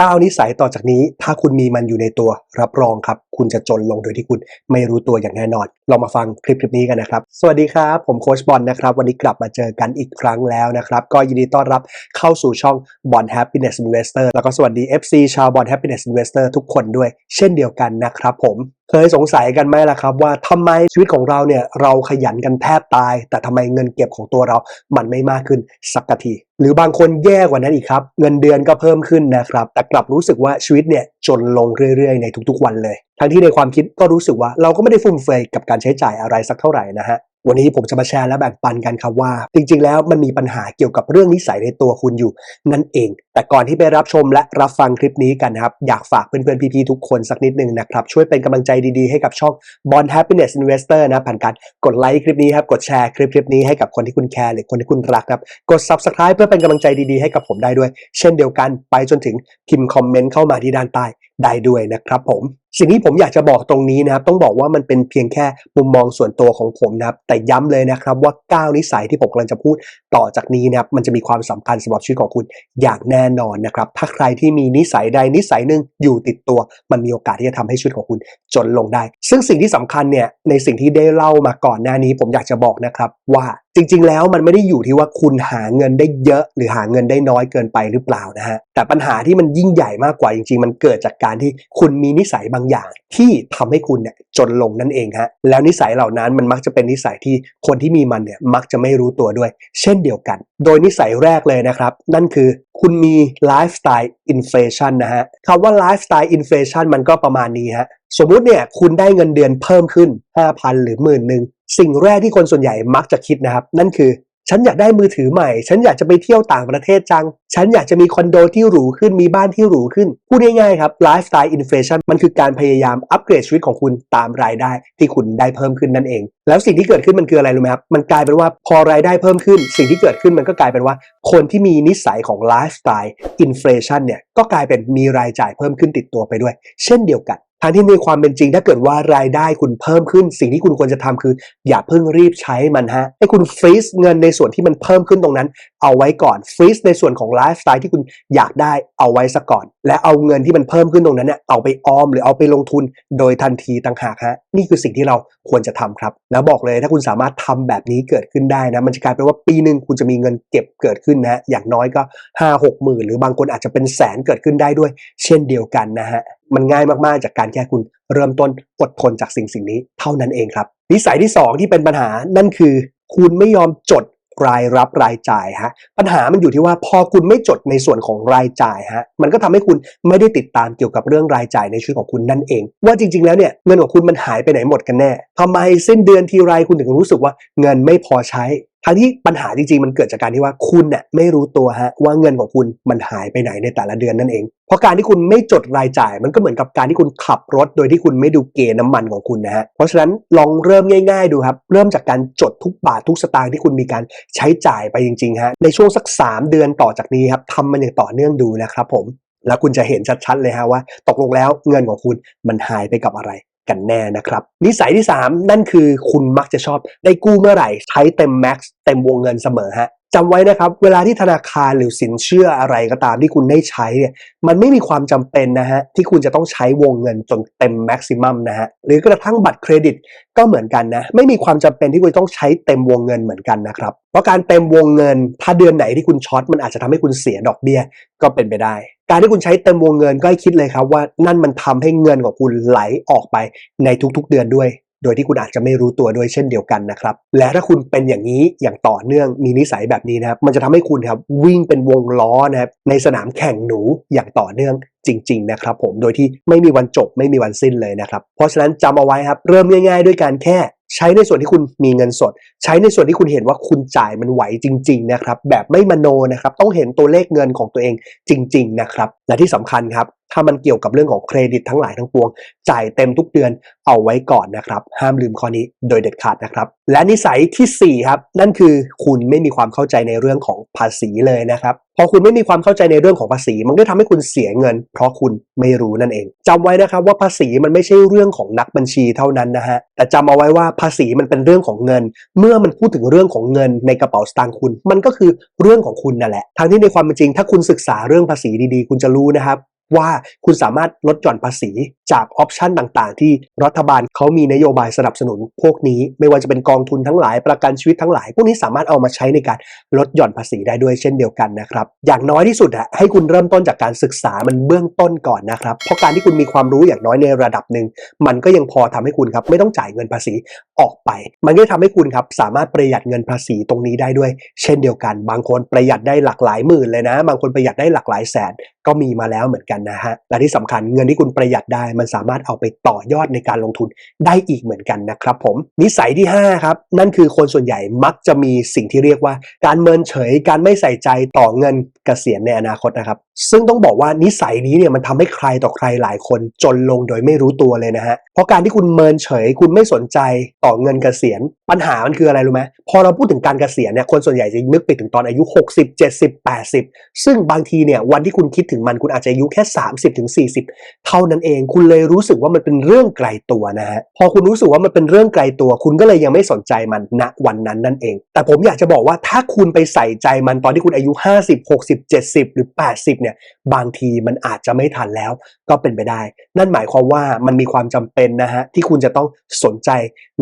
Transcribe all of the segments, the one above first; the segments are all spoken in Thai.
9 นิสัยต่อจากนี้ ถ้าคุณมีมันอยู่ในตัวรับรองครับ คุณจะจนลงโดยที่คุณไม่รู้ตัวอย่างแน่นอน ลองมาฟังคลิปคลิปนี้กันนะครับ สวัสดีครับ ผมโคชบอลนะครับ วันนี้กลับมาเจอกันอีกครั้งแล้วนะครับ ก็ยินดีต้อนรับเข้าสู่ช่องบอลแฮปปี้เนสอินเวสเตอร์แล้วก็สวัสดี FC ชาวบอลแฮปปี้เนสอินเวสเตอร์ทุกคนด้วย เช่นเดียวกันนะครับผม เคยสงสัยกันไหมล่ะครับ ว่าทำไมชีวิตของเราเนี่ยเราขยันกันแทบตาย แต่ทำไมเงินเก็บของตัวเรา มันไม่มากขึ้นสักทีหรือบางคนแย่กว่านั้นอีกครับ เงินเดือนก็เพิ่มขึ้นนะครับ แต่กลับรู้สึกว่าชีวิตเนี่ยจนลงเรื่อยๆ ในทุกๆวันเลย ทั้งที่ในความคิดก็รู้สึกว่าเราก็ไม่ได้ฟุ่มเฟือยกับการใช้จ่ายอะไรสักเท่าไหร่นะฮะ วันนี้ผมจะมาแชร์และแบ่งปันกันครับว่า จริงๆ แล้วมันมีปัญหาเกี่ยวกับเรื่องนิสัยในตัวคุณอยู่ นั่นเอง แต่ก่อนที่ไปรับชมและรับฟังคลิปนี้กันนะครับ อยากฝากเพื่อนๆ พี่ๆ ทุกคนสักนิดหนึ่งนะครับ ช่วยเป็นกำลังใจดีๆ ให้กับช่อง Bond Happiness Investor นะผ่านการกดไลค์คลิปนี้ครับกดแชร์คลิปคลิปนี้ให้กับคนที่คุณแคร์หรือคนที่คุณรักครับกด Subscribe เพื่อเป็นกำลังใจดีๆให้กับผมได้ด้วย เช่นเดียวกันไปจนถึงพิมพ์คอมเมนต์เข้ามาที่ด้านใต้ได้ด้วยนะครับผม สิ่งที่ผมอยากจะบอกตรงนี้นะครับ ต้องบอกว่ามันเป็นเพียงแค่มุมมองส่วนตัวของผมนะครับ แต่ย้ำเลยนะครับว่า 9 นิสัยที่ผมกำลังจะพูดต่อจากนี้นะครับ มันจะมีความสำคัญสำหรับชีวิตของคุณอย่างแน่นอนนะครับ ถ้าใครที่มีนิสัยใดนิสัยหนึ่งอยู่ติดตัว มันมีโอกาสที่จะทำให้ชีวิตของคุณจนลงได้ ซึ่งสิ่งที่สำคัญเนี่ยในสิ่งที่ได้เล่ามาก่อนหน้านี้ ผมอยากจะบอกนะครับว่า จริง ๆ แล้วมันไม่ได้อยู่ที่ว่าคุณหาเงินได้เยอะหรือหาเงินได้น้อยเกินไปหรือเปล่านะฮะแต่ปัญหาที่มันยิ่งใหญ่มากกว่าจริง ๆ มันเกิดจากการที่คุณมีนิสัยบางอย่าง ที่ทำให้คุณเนี่ยจนลงนั่นเองฮะแล้วนิสัยเหล่านั้นมันมักจะเป็นนิสัยที่คนที่มีมันเนี่ยมักจะไม่รู้ตัวด้วย เช่นเดียวกัน โดยนิสัยแรกเลยนะครับ นั่นคือคุณมีไลฟ์สไตล์อินฟลชันนะฮะคำว่าไลฟ์สไตล์อินฟลชันมันก็ประมาณนี้ฮะสมมุติเนี่ยคุณได้เงินเดือนเพิ่มขึ้น 5,000 หรือหมื่นหนึ่งสิ่งแรกที่คนส่วนใหญ่มักจะคิดนะครับ นั่นคือ ฉันอยากได้มือถือใหม่ ฉันอยากจะไปเที่ยวต่างประเทศจัง ฉันอยากจะมีคอนโดที่หรูขึ้น มีบ้านที่หรูขึ้น พูดง่ายๆครับไลฟ์สไตล์อินฟลชันมันคือการพยายามอัปเกรดชีวิตของคุณตามรายได้ที่คุณได้เพิ่มขึ้นนั่นเอง แล้วสิ่งที่เกิดขึ้นมันคืออะไรรู้ไหมครับ มันกลายเป็นว่าพอรายได้เพิ่มขึ้น สิ่งที่เกิดขึ้นมันก็กลายเป็นว่า คนที่มีนิสัยของไลฟ์สไตล์อินฟลชันเนี่ย ก็กลายเป็นมีรายจ่ายเพิ่มขึ้นติดตัวไปด้วย เช่นเดียวกัน ทางที่ในความเป็นจริงถ้าเกิดว่ารายได้คุณเพิ่มขึ้น สิ่งที่คุณควรจะทำคือ อย่าเพิ่งรีบใช้มันฮะให้คุณฟรีซเงินในส่วนที่มันเพิ่มขึ้นตรงนั้น เอาไว้ก่อนฟรีซในส่วนของไลฟ์สไตล์ที่คุณอยากได้เอาไว้ซะก่อน และเอาเงินที่มันเพิ่มขึ้นตรงนั้นเนี่ยเอาไปออมหรือเอาไปลงทุนโดยทันทีต่างหากฮะนี่คือสิ่งที่เราควรจะทำครับ แล้วบอกเลยถ้าคุณสามารถทำแบบนี้เกิดขึ้นได้นะมันจะกลายเป็นว่าปีหนึ่งคุณจะมีเงินเก็บเกิดขึ้นนะฮะอย่างน้อยก็ห้าหกหมื่นหรือบางคนอาจจะเป็นแสนเกิดขึ้นได้ด้วย เช่นเดียวกันนะฮะ มันง่ายมากๆ จากการแค่คุณเริ่มต้นอดทนจากสิ่งสิ่งนี้เท่านั้นเองครับ นิสัยที่ 2 ที่เป็นปัญหานั่นคือ คุณไม่ยอมจดรายรับรายจ่ายฮะปัญหามันอยู่ที่ว่าพอคุณไม่จดในส่วนของรายจ่ายฮะมันก็ทำให้คุณไม่ได้ติดตามเกี่ยวกับเรื่องรายจ่ายในชีวิตของคุณนั่นเอง ว่าจริง ๆแล้วเนี่ยเงินของคุณมันหายไปไหนหมดกันแน่ทำไมเส้นเดือนทีไรคุณถึงรู้สึกว่าเงินไม่พอใช้ ทั้งที่ปัญหาจริงๆ มันเกิดจากการที่ว่าคุณเนี่ยไม่รู้ตัวฮะว่าเงินของคุณมันหายไปไหนในแต่ละเดือนนั่นเอง เพราะการที่คุณไม่จดรายจ่าย มันก็เหมือนกับการที่คุณขับรถ โดยที่คุณไม่ดูเกณฑ์น้ำมันของคุณนะฮะเพราะฉะนั้นลองเริ่มง่าย ๆ ดูครับ เริ่มจากการจดทุกบาททุกสตางค์ที่คุณมีการใช้จ่ายไปจริงๆฮะในช่วงสัก 3 เดือนต่อจากนี้ครับทำมันอย่างต่อเนื่องดูนะครับผมแล้วคุณจะเห็นชัดๆเลยฮะว่า ตกลงแล้วเงินของคุณมันหายไปกับอะไร กันแน่นะครับ นิสัยที่ 3 นั่นคือคุณมักจะชอบได้กู้เมื่อไหร่ ใช้เต็มแม็กซ์เต็มวงเงินเสมอฮะ จำไว้นะครับ เวลาที่ธนาคารหรือสินเชื่ออะไรก็ตามที่คุณได้ใช้เนี่ยมันไม่มีความจำเป็นนะฮะที่คุณจะต้องใช้วงเงินจนเต็มแม็กซิมัมนะฮะหรือกระทั่งบัตรเครดิตก็เหมือนกันนะไม่มีความจำเป็นที่คุณต้องใช้เต็มวงเงินเหมือนกันนะครับเพราะการเต็มวงเงิน ถ้าเดือนไหนที่คุณช็อตมันอาจจะทำให้คุณเสียดอกเบี้ยก็เป็นไปได้ การที่คุณใช้เต็มวงเงินก็ให้คิดเลยครับว่านั่นมันทำให้เงินของคุณไหลออกไปในทุกๆเดือนด้วย โดยที่คุณอาจจะไม่รู้ตัวด้วยเช่นเดียวกันนะครับ และถ้าคุณเป็นอย่างนี้อย่างต่อเนื่องมีนิสัยแบบนี้นะครับ มันจะทำให้คุณครับวิ่งเป็นวงล้อนะครับในสนามแข่งหนูอย่างต่อเนื่องจริง ๆ นะครับ ผมโดยที่ไม่มีวันจบไม่มีวันสิ้นเลยนะครับเพราะฉะนั้นจำเอาไว้ครับเริ่มง่าย ๆ ด้วยการแค่ใช้ในส่วนที่คุณมีเงินสด ใช้ในส่วนที่คุณเห็นว่าคุณจ่ายมันไหวจริง ๆ นะครับ แบบไม่มโนนะครับ ต้องเห็นตัวเลขเงินของตัวเองจริง ๆ นะครับ และที่สำคัญครับ ถ้ามันเกี่ยวกับเรื่องของเครดิตทั้งหลายทั้งปวง จ่ายเต็มทุกเดือนเอาไว้ก่อนนะครับ ห้ามลืมข้อนี้โดยเด็ดขาดนะครับ และนิสัยทีสี่4ครับนั่นคือคุณไม่มีความเข้าใจในเรื่องของภาษีเลยนะครับพอคุณไม่มีความเข้าใจในเรื่องของภาษี มันก็ทำให้คุณเสียเงิน เพราะคุณไม่รู้นั่นเองจำไว้นะครับว่าภาษีมันไม่ใช่เรื่องของนักบัญชีเท่านั้นนะฮะแต่จำเอาไว้ว่าภาษีมันเป็นเรื่องของเงิน เมื่อมันพูดถึงเรื่องของเงินในกระเป๋าสตางค์คุณ มันก็คือเรื่องของคุณนั่นแหละทางที่ในความเป็นจริง ถ้าคุณศึกษาเรื่องภาษีดีๆ คุณจะรู้นะครับ ว่าคุณสามารถลดหย่อนภาษีจากออปชันต่างๆ ที่รัฐบาลเขามีนโยบายสนับสนุนพวกนี้ ไม่ว่าจะเป็นกองทุนทั้งหลายประกันชีวิตทั้งหลาย พวกนี้สามารถเอามาใช้ในการลดหย่อนภาษีได้ด้วยเช่นเดียวกันนะครับ อย่างน้อยที่สุดอะให้คุณเริ่มต้นจากการศึกษามันเบื้องต้นก่อนนะครับ เพราะการที่คุณมีความรู้อย่างน้อยในระดับหนึ่งมันก็ยังพอทำให้คุณครับไม่ต้องจ่ายเงินภาษีออกไป มันก็ทำให้คุณครับสามารถประหยัดเงินภาษีตรงนี้ได้ด้วย เช่นเดียวกัน บางคนประหยัดได้หลากหลายหมื่นเลยนะ บางคนประหยัดได้หลากหลายแสนก็มีมาแล้วเหมือนกันนะฮะและที่สำคัญเงินที่คุณประหยัดได้มันสามารถเอาไปต่อยอดในการลงทุนได้อีกเหมือนกันนะครับผมนิสัยที่ห้าครับนั่นคือคนส่วนใหญ่มักจะมีสิ่งที่เรียกว่า การเมินเฉยการไม่ใส่ใจต่อเงินเกษียณในอนาคตนะครับ ซึ่งต้องบอกว่านิสัยนี้เนี่ยมันทำให้ใครต่อใครหลายคนจนลงโดยไม่รู้ตัวเลยนะฮะเพราะการที่คุณเมินเฉย คุณไม่สนใจต่อเงินเกษียณ ปัญหามันคืออะไรรู้ไหมพอเราพูดถึงการเกษียณเนี่ยคนส่วนใหญ่จะนึกไปถึงตอนอายุ 60 70 80 ซึ่งบางทีเนี่ยวันที่คุณคิดถึงมันคุณอาจจะอายุแค่ 30ถึง40 เท่านั้นเองคุณเลยรู้สึกว่ามันเป็นเรื่องไกลตัวนะฮะพอคุณรู้สึกว่ามันเป็นเรื่องไกลตัว คุณก็เลยยังไม่สนใจมันณวันนั้นนั่นเอง แต่ผมอยากจะบอกว่าถ้าคุณไปใส่ใจมันตอนที่คุณอายุ 50 60 70 หรือ 80 เนี่ย บางทีมันอาจจะไม่ทันแล้ว ก็เป็นไปได้ นั่นหมายความว่ามันมีความจำเป็นนะฮะที่คุณจะต้องสนใจ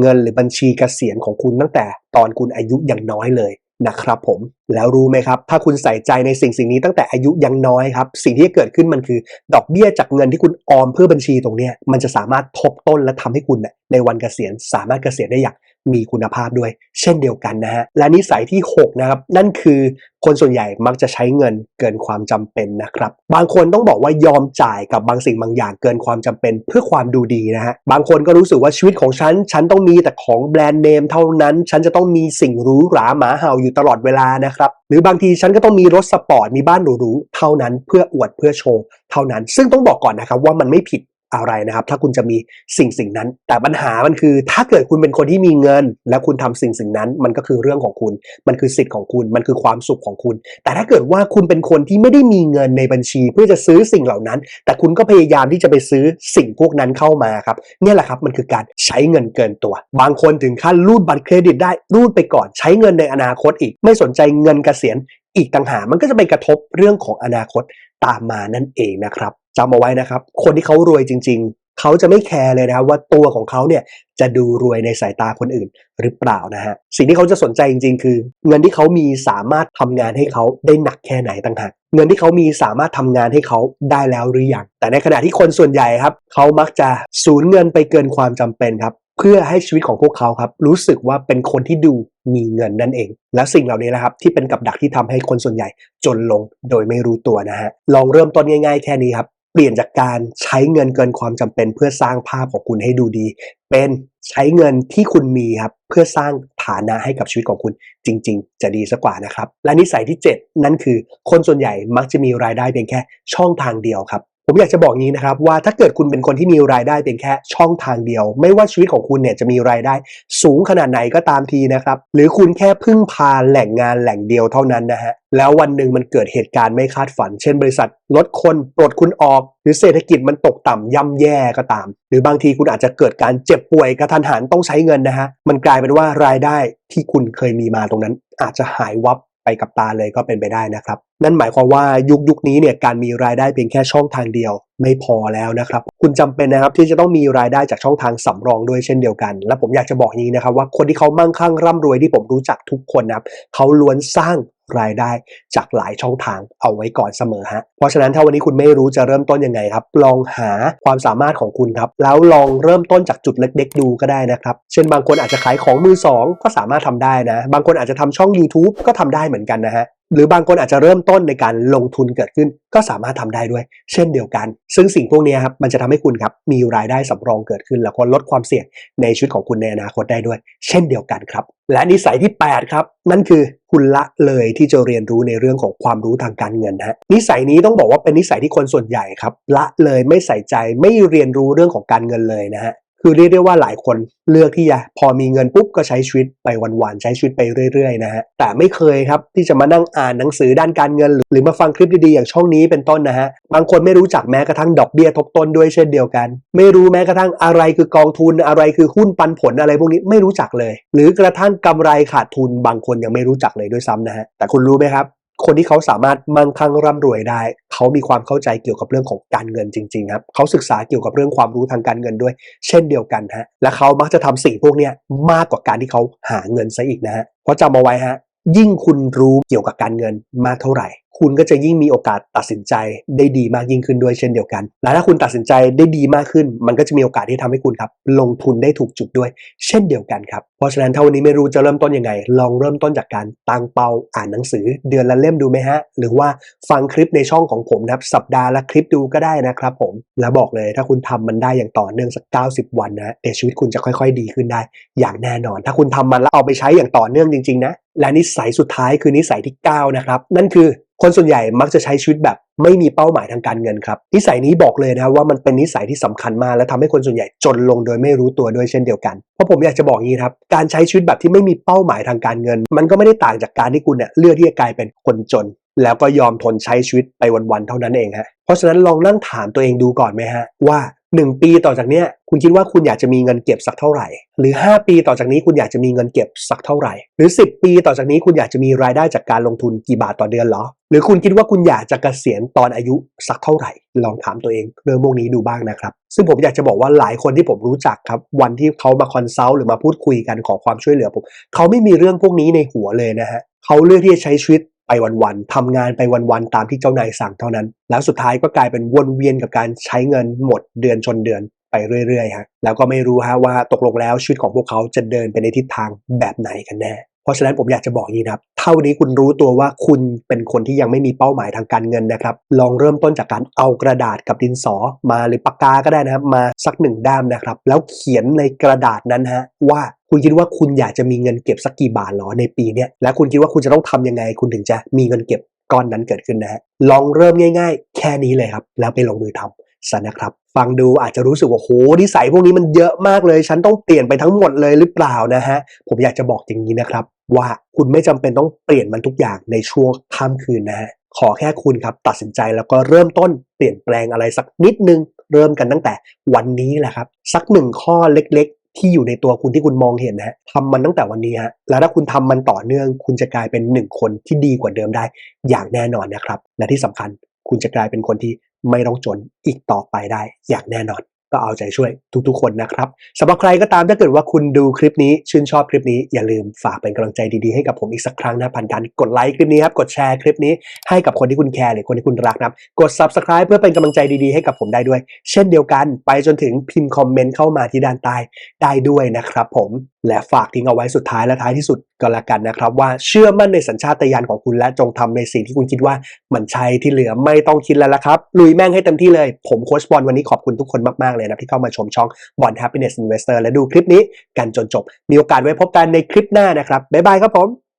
เงินหรือบัญชีเกษียณของคุณตั้งแต่ตอนคุณอายุยังน้อยเลย นะครับผมแล้วรู้ไหมครับ ถ้าคุณใส่ใจในสิ่งสิ่งนี้ตั้งแต่อายุยังน้อยครับ สิ่งที่จะเกิดขึ้นมันคือ ดอกเบี้ยจากเงินที่คุณออมเพื่อบัญชีตรงนี้มันจะสามารถทบต้นและทำให้คุณเนี่ยในวันเกษียณสามารถเกษียณได้อย่างมีคุณภาพด้วย เช่นเดียวกันนะฮะและนิสัยที่ 6 นะครับ นั่นคือคนส่วนใหญ่มักจะใช้เงินเกินความจำเป็นนะครับ บางคนต้องบอกว่ายอมจ่ายกับบางสิ่งบางอย่างเกินความจำเป็นเพื่อความดูดีนะฮะบางคนก็รู้สึกว่าชีวิตของฉัน ฉันต้องมีแต่ของแบรนด์เนมเท่านั้น ฉันจะต้องมีสิ่งหรูหราหมาเห่าอยู่ตลอดเวลานะครับหรือบางทีฉันก็ต้องมีรถสปอร์ตมีบ้านหรูๆเท่านั้นเพื่ออวดเพื่อโชว์เท่านั้น ซึ่งต้องบอกก่อนนะครับว่ามันไม่ผิด อะไรนะครับ ถ้าคุณจะมีสิ่งสิ่งนั้น แต่ปัญหามันคือ ถ้าเกิดคุณเป็นคนที่มีเงิน และคุณทำสิ่งสิ่งนั้น มันก็คือเรื่องของคุณ มันคือสิทธิ์ของคุณ มันคือความสุขของคุณ แต่ถ้าเกิดว่าคุณเป็นคนที่ไม่ได้มีเงินในบัญชี เพื่อจะซื้อสิ่งเหล่านั้น แต่คุณก็พยายามที่จะไปซื้อสิ่งพวกนั้นเข้ามาครับเนี่ยแหละครับมันคือการใช้เงินเกินตัว บางคนถึงขั้นรูดบัตรเครดิตได้รูดไปก่อน ใช้เงินในอนาคตอีก ไม่สนใจเงินเกษียณอีกต่างหากมันก็จะไปกระทบเรื่องของอนาคต ตามมานั่นเองนะครับจำเอาไว้นะครับ คนที่เขารวยจริง ๆ เขาจะไม่แคร์เลยนะครับว่าตัวของเขาเนี่ยจะดูรวยในสายตาคนอื่นหรือเปล่านะฮะสิ่งที่เขาจะสนใจจริง ๆ คือ เงินที่เขามีสามารถทำงานให้เขาได้หนักแค่ไหนต่างหากเงินที่เขามีสามารถทำงานให้เขาได้แล้วหรือยังแต่ในขณะที่คนส่วนใหญ่ครับเขามักจะสูญเงินไปเกินความจำเป็นครับ เพื่อให้ชีวิตของพวกเขาครับรู้สึกว่าเป็นคนที่ดูมีเงินนั่นเอง และสิ่งเหล่านี้นะครับที่เป็นกับดักที่ทำให้คนส่วนใหญ่จนลงโดยไม่รู้ตัวนะฮะลองเริ่มต้นง่าย ๆ แค่นี้ครับเปลี่ยนจากการใช้เงินเกินความจำเป็น เพื่อสร้างภาพของคุณให้ดูดี เป็นใช้เงินที่คุณมีครับเพื่อสร้างฐานะให้กับชีวิตของคุณจริง ๆ จะดีสักกว่านะครับ และนิสัยที่ 7 นั่นคือ คนส่วนใหญ่มักจะมีรายได้เพียงแค่ช่องทางเดียวครับ ผมอยากจะบอกงี้นะครับว่าถ้าเกิดคุณเป็นคนที่มีรายได้เพียงแค่ช่องทางเดียว ไม่ว่าชีวิตของคุณเนี่ยจะมีรายได้สูงขนาดไหนก็ตามทีนะครับ หรือคุณแค่พึ่งพาแหล่งงานแหล่งเดียวเท่านั้นนะฮะแล้ววันหนึ่งมันเกิดเหตุการณ์ไม่คาดฝัน เช่นบริษัทลดคนปลดคุณออก หรือเศรษฐกิจมันตกต่ำย่ำแย่ก็ตาม หรือบางทีคุณอาจจะเกิดการเจ็บป่วยกระทันหันต้องใช้เงินนะฮะมันกลายเป็นว่ารายได้ที่คุณเคยมีมาตรงนั้น อาจจะหายวับ ไปกับตาเลยก็เป็นไปได้นะครับ นั่นหมายความว่ายุคยุคนี้เนี่ยการมีรายได้เพียงแค่ช่องทางเดียว ไม่พอแล้วนะครับ คุณจำเป็นนะครับที่จะต้องมีรายได้จากช่องทางสำรองด้วยเช่นเดียวกัน และผมอยากจะบอกอย่างนี้นะครับว่าคนที่เขามั่งคั่งร่ำรวยที่ผมรู้จักทุกคนนะครับเขาล้วนสร้าง รายได้จากหลายช่องทางเอาไว้ก่อนเสมอฮะเพราะฉะนั้นถ้าวันนี้คุณไม่รู้จะเริ่มต้นยังไงครับ ลองหาความสามารถของคุณครับ แล้วลองเริ่มต้นจากจุดเล็ก ๆ ดูก็ได้นะครับ เช่นบางคนอาจจะขายของมือสองก็สามารถทำได้นะ บางคนอาจจะทำช่อง YouTube ก็ทำได้เหมือนกันนะฮะ หรือบางคนอาจจะเริ่มต้นในการลงทุนเกิดขึ้น ก็สามารถทำได้ด้วย เช่นเดียวกัน ซึ่งสิ่งพวกนี้ครับมันจะทำให้คุณครับมีรายได้สำรองเกิดขึ้น แล้วก็ลดความเสี่ยงในชีวิตของคุณในอนาคตได้ด้วย เช่นเดียวกันครับ และนิสัยที่ 8 ครับ นั่นคือคุณละเลยที่จะเรียนรู้ในเรื่องของความรู้ทางการเงินฮะนิสัยนี้ต้องบอกว่าเป็นนิสัยที่คนส่วนใหญ่ครับละเลยไม่ใส่ใจไม่เรียนรู้เรื่องของการเงินเลยนะฮะ คือเรียกได้ว่าหลายคนเลือกที่จะพอมีเงินปุ๊บก็ใช้ชีวิตไปวันๆใช้ชีวิตไปเรื่อยๆนะฮะแต่ไม่เคยครับที่จะมานั่งอ่านหนังสือด้านการเงิน หรือมาฟังคลิปดีๆอย่างช่องนี้เป็นต้นนะฮะบางคนไม่รู้จักแม้กระทั่งดอกเบี้ยทบต้นด้วยเช่นเดียวกัน ไม่รู้แม้กระทั่งอะไรคือกองทุนอะไรคือหุ้นปันผลอะไรพวกนี้ไม่รู้จักเลย หรือกระทั่งกำไรขาดทุนบางคนยังไม่รู้จักเลยด้วยซ้ำนะฮะแต่คุณรู้ไหมครับ คนที่เขาสามารถมั่งคั่งร่ำรวยได้ เขามีความเข้าใจเกี่ยวกับเรื่องของการเงินจริงๆครับเขาศึกษาเกี่ยวกับเรื่องความรู้ทางการเงินด้วย เช่นเดียวกันฮะและเขามักจะทำสิ่งพวกนี้มากกว่าการที่เขาหาเงินซะอีกนะฮะเพราะจำเอาไว้ฮะยิ่งคุณรู้เกี่ยวกับการเงินมากเท่าไหร่ คุณก็จะยิ่งมีโอกาสตัดสินใจได้ดีมากยิ่งขึ้นด้วยเช่นเดียวกัน และถ้าคุณตัดสินใจได้ดีมากขึ้น มันก็จะมีโอกาสที่ทำให้คุณครับลงทุนได้ถูกจุดด้วย เช่นเดียวกันครับ เพราะฉะนั้นถ้าวันนี้ไม่รู้จะเริ่มต้นยังไง ลองเริ่มต้นจากการตั้งเป้าอ่านหนังสือ เดือนละเล่มดูไหมฮะ หรือว่าฟังคลิปในช่องของผมนะครับสัปดาห์ละคลิปดูก็ได้นะครับผม แล้วบอกเลยถ้าคุณทำมันได้อย่างต่อเนื่องสัก 90 วันนะเดี๋ยวชีวิตคุณจะค่อย ๆ ดีขึ้นได้ อย่างแน่นอน ถ้าคุณทำมันแล้วเอาไปใช้อย่างต่อเนื่องจริงๆนะและนิสัยสุดท้ายคือนิสัยที่ 9 นะครับ นั่นคือ คนส่วนใหญ่มักจะใช้ชีวิตแบบไม่มีเป้าหมายทางการเงินครับ นิสัยนี้บอกเลยนะว่ามันเป็นนิสัยที่สำคัญมากและทำให้คนส่วนใหญ่จนลงโดยไม่รู้ตัวด้วยเช่นเดียวกัน เพราะผมอยากจะบอกงี้ครับ การใช้ชีวิตแบบที่ไม่มีเป้าหมายทางการเงิน มันก็ไม่ได้ต่างจากการที่คุณเนี่ยเลือกที่จะกลายเป็นคนจน แล้วก็ยอมทนใช้ชีวิตไปวันๆเท่านั้นเองฮะ เพราะฉะนั้นลองนั่งถามตัวเองดูก่อนไหมฮะว่า 1ปีต่อจากเนี้ยคุณคิดว่าคุณอยากจะมีเงินเก็บสักเท่าไหร่ หรือ 5 ปีต่อจากนี้คุณอยากจะมีเงินเก็บสักเท่าไหร่ หรือ 10 ปีต่อจากนี้คุณอยากจะมีรายได้จากการลงทุนกี่บาทต่อเดือนเหรอ หรือคุณคิดว่าคุณอยากจะเกษียณตอนอายุสักเท่าไหร่ ลองถามตัวเองเรื่องพวกนี้ดูบ้างนะครับ ซึ่งผมอยากจะบอกว่าหลายคนที่ผมรู้จักครับ วันที่เขามาคอนซัลท์หรือมาพูดคุยกันขอความช่วยเหลือผมเขาไม่มีเรื่องพวกนี้ในหัวเลยนะฮะเขาเลือกที่จะใช้ชีวิต ไปวันๆทำงานไปวันๆตามที่เจ้านายสั่งเท่านั้น แล้วสุดท้ายก็กลายเป็นวนเวียนกับการใช้เงินหมดเดือนชนเดือนไปเรื่อยๆฮะแล้วก็ไม่รู้ฮะว่าตกลงแล้วชีวิตของพวกเขาจะเดินไปในทิศทางแบบไหนกันแน่เพราะฉะนั้นผมอยากจะบอกอย่างนี้นะครับเท่านี้คุณรู้ตัวว่าคุณเป็นคนที่ยังไม่มีเป้าหมายทางการเงินนะครับ ลองเริ่มต้นจากการเอากระดาษกับดินสอมาหรือปากกาก็ได้นะครับ มาสักหนึ่งด้ามนะครับ แล้วเขียนในกระดาษนั้นฮะว่า คุณคิดว่าคุณอยากจะมีเงินเก็บสักกี่บาทหรอในปีเนี้ยและคุณคิดว่าคุณจะต้องทำยังไง คุณถึงจะมีเงินเก็บก้อนนั้นเกิดขึ้นนะฮะลองเริ่มง่าย ๆ แค่นี้เลยครับ แล้วไปลงมือทำซะนะครับ ฟังดูอาจจะรู้สึกว่าโหนิสัยพวกนี้มันเยอะมากเลย ฉันต้องเปลี่ยนไปทั้งหมดเลยหรือเปล่านะฮะผมอยากจะบอกอย่างนี้นะครับ ว่าคุณไม่จำเป็นต้องเปลี่ยนมันทุกอย่างในช่วงข้ามคืนนะฮะขอแค่คุณครับตัดสินใจแล้วก็เริ่มต้นเปลี่ยนแปลงอะไรสักนิดนึง เริ่มกันตั้งแต่วันนี้แหละครับ สักหนึ่งข้อเล็ก ที่อยู่ในตัวคุณที่คุณมองเห็นนะฮะทำมันตั้งแต่วันนี้ฮะแล้วถ้าคุณทำมันต่อเนื่อง คุณจะกลายเป็นหนึ่งคนที่ดีกว่าเดิมได้ อย่างแน่นอนนะครับ และที่สำคัญคุณจะกลายเป็นคนที่ไม่ต้องจนอีกต่อไปได้อย่างแน่นอน ก็เอาใจช่วยทุกๆคนนะครับสำหรับใครก็ตามถ้าเกิดว่าคุณดูคลิปนี้ชื่นชอบคลิปนี้อย่าลืมฝากเป็นกำลังใจดีๆให้กับผมอีกสักครั้งนะผ่านการกดไลค์คลิปนี้ครับกดแชร์คลิปนี้ให้กับคนที่คุณแคร์หรือคนที่คุณรักนะกด subscribe เพื่อเป็นกำลังใจดีๆให้กับผมได้ด้วย เช่นเดียวกัน ไปจนถึงพิมพ์คอมเมนต์เข้ามาที่ด้านใต้ได้ด้วยนะครับผมและฝากทิ้งเอาไว้สุดท้ายและท้ายที่สุดก็แล้วกันนะครับ ว่าเชื่อมั่นในสัญชาตญาณของคุณและจงทำในสิ่งที่คุณคิดว่ามันใช่ที่เหลือไม่ต้องคิดแล้วละครับ ลุยแม่งให้เต็มที่เลย ผมโค้ชบอลวันนี้ขอบคุณทุกคนมาก ๆ เลยนะที่เข้ามาชมช่องบอล Happiness Investor และดูคลิปนี้กันจนจบ มีโอกาสไว้พบกันในคลิปหน้านะครับบ๊ายบายครับผม